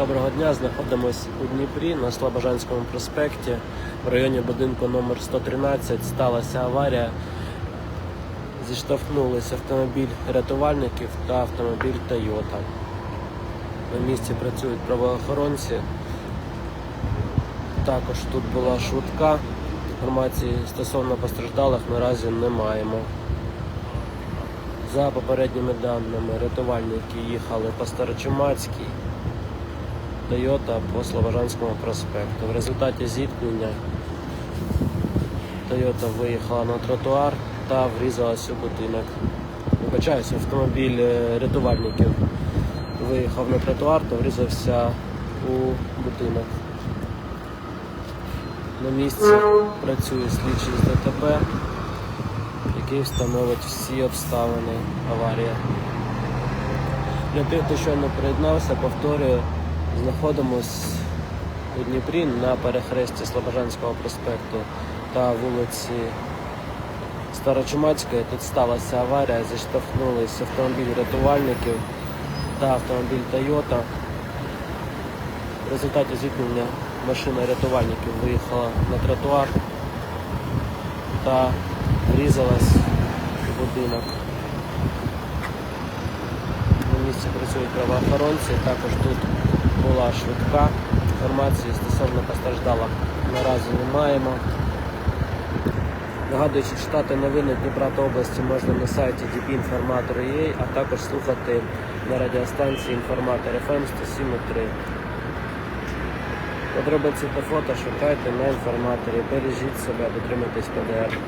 Доброго дня, знаходимось у Дніпрі на Слобожанському проспекті. В районі будинку номер 113 сталася аварія. Зіштовхнулися автомобіль рятувальників та автомобіль Toyota. На місці працюють правоохоронці. Також тут була швидка. Інформації стосовно постраждалих наразі не маємо. За попередніми даними, рятувальники їхали по Старочумацькій, Тойота по Слобожанському проспекту. В результаті зіткнення Тойота виїхала на тротуар та врізалась у будинок. Вибачаюсь, автомобіль е, рятувальників виїхав на тротуар та врізався у будинок. На місці працює слідчий з ДТП, який встановить всі обставини аварії. Для тих, хто щойно приєднався, повторюю, знаходимось у Дніпрі на перехресті Слобожанського проспекту та вулиці Старочумацької. Тут сталася аварія, зіштовхнулись автомобіль рятувальників та автомобіль Toyota. В результаті зіткнення машина рятувальників виїхала на тротуар та врізалась у будинок. На місці працюють правоохоронці. Також тут була швидка. Інформації стосовно постраждалих наразі не маємо. Нагадую, що читати новини Дніпра та області можна на сайті dpinformator.ua, а також слухати на радіостанції Інформатор FM 107.3. Подробиці та фото шукайте на інформаторі. Бережіть себе, дотримуйтесь ПДР.